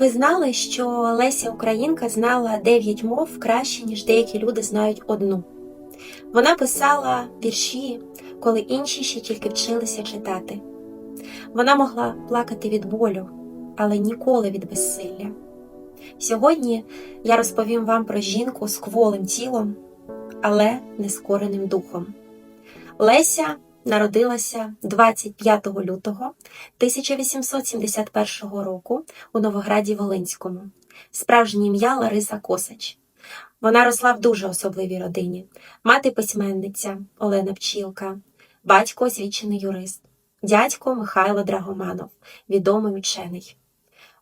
Ви знали, що Леся Українка знала 9 мов краще, ніж деякі люди знають одну. Вона писала вірші, коли інші ще тільки вчилися читати. Вона могла плакати від болю, але ніколи від безсилля. Сьогодні я розповім вам про жінку з кволим тілом, але нескореним духом. Леся народилася 25 лютого 1871 року у Новограді Волинському. Справжнє ім'я Лариса Косач. Вона росла в дуже особливій родині. Мати письменниця Олена Пчілка, батько освічений юрист, дядько Михайло Драгоманов, відомий учений.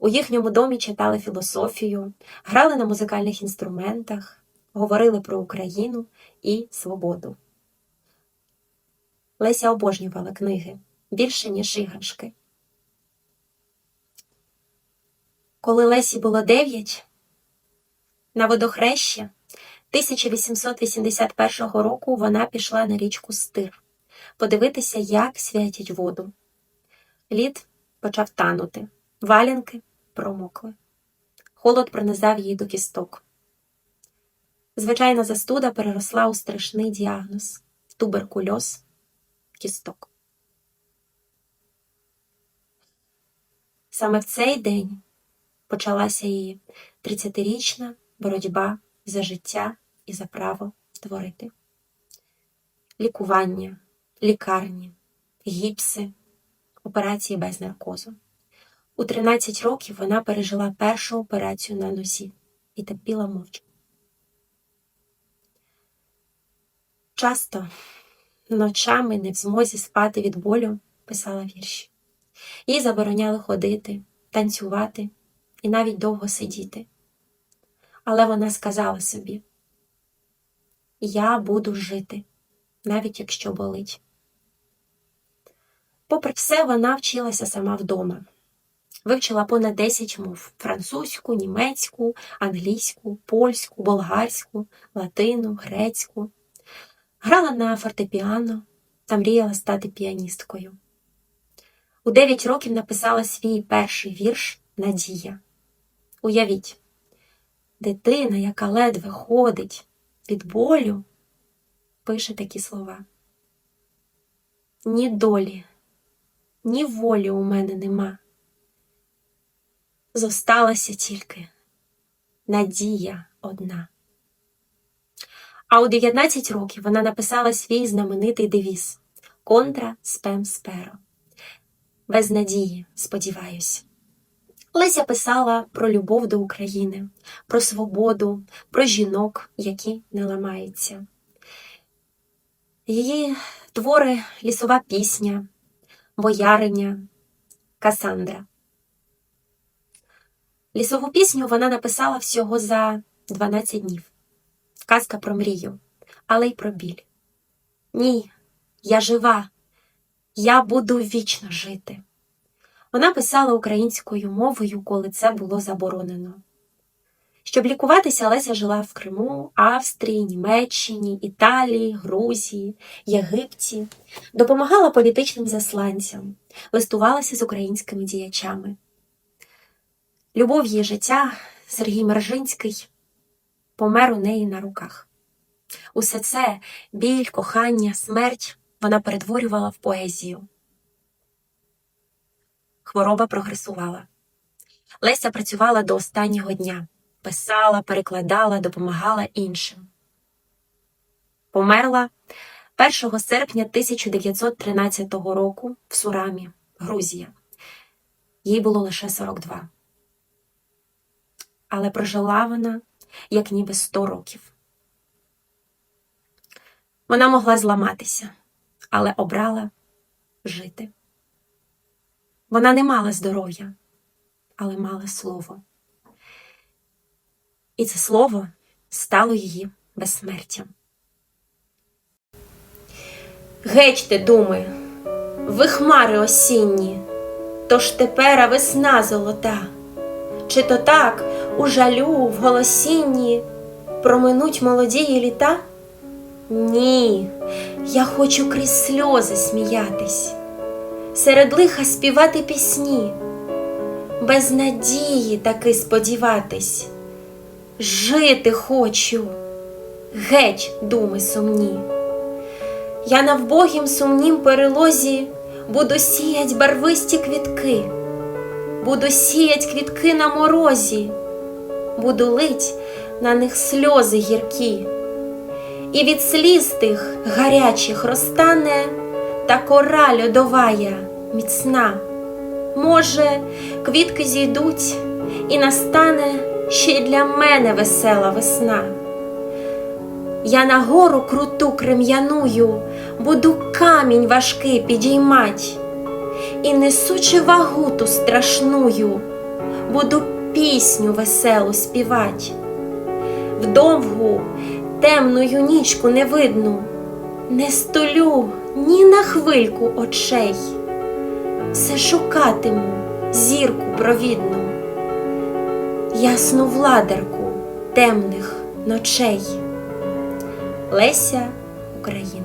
У їхньому домі читали філософію, грали на музикальних інструментах, говорили про Україну і свободу. Леся обожнювала книги більше, ніж іграшки. Коли Лесі було дев'ять, на водохреща 1881 року вона пішла на річку Стир подивитися, як святять воду. Лід почав танути, валянки промокли. Холод пронизав її до кісток. Звичайна застуда переросла у страшний діагноз туберкульоз кісток. Саме в цей день почалася її 30-річна боротьба за життя і за право творити. Лікування, лікарні, гіпси, операції без наркозу. У 13 років вона пережила першу операцію на носі і терпіла мовчки. Часто ночами не в змозі спати від болю писала вірші. Їй забороняли ходити, танцювати і навіть довго сидіти. Але вона сказала собі: Я буду жити, навіть якщо болить. Попри все, вона вчилася сама вдома. Вивчила понад 10 мов: французьку, німецьку, англійську, польську, болгарську, латину, грецьку. Грала на фортепіано та мріяла стати піаністкою. У 9 років написала свій перший вірш Надія. Уявіть, дитина, яка ледве ходить від болю, пише такі слова. Ні долі, ні волі у мене нема. Зосталася тільки надія одна. А у 19 років вона написала свій знаменитий девіз Контра спем сперо. Без надії, сподіваюсь. Леся писала про любов до України, про свободу, про жінок, які не ламаються. Її твори лісова пісня, бояриня, Касандра. Лісову пісню вона написала всього за 12 днів. Казка про мрію, але й про біль. Ні, я жива, я буду вічно жити. Вона писала українською мовою, коли це було заборонено. Щоб лікуватися, Леся жила в Криму, Австрії, Німеччині, Італії, Грузії, Єгипті, допомагала політичним засланцям, листувалася з українськими діячами. Любов її життя Сергій Мержинський помер у неї на руках. Усе це біль, кохання, смерть вона перетворювала в поезію. Хвороба прогресувала. Леся працювала до останнього дня, писала, перекладала, допомагала іншим. Померла 1 серпня 1913 року в Сурамі, Грузія. Їй було лише 42. Але прожила вона як ніби 100 років. Вона могла зламатися, але обрала жити. Вона не мала здоров'я, але мала слово. І це слово стало її безсмертям. Гечте, думи, ви хмари осінні, тож тепера весна золота, чи то так у жалю, в голосінні проминуть молодії літа? Ні, я хочу крізь сльози сміятись серед лиха співати пісні, без надії таки сподіватись. Жити хочу, геть, думи сумні. Я на вбогім сумнім перелозі буду сіять барвисті квітки, буду сіять квітки на морозі, буду лить на них сльози гіркі, і від сліз тих гарячих розтане та кора льодовая міцна. Може, квітки зійдуть, і настане ще й для мене весела весна. Я на гору круту крем'яную, буду камінь важкий підіймать, і несучи вагу ту страшную, буду пісню веселу співать. В довгу темною нічку невидну, не столю ні на хвильку очей, все шукатиму зірку провідну, ясну владарку темних ночей. Леся Українка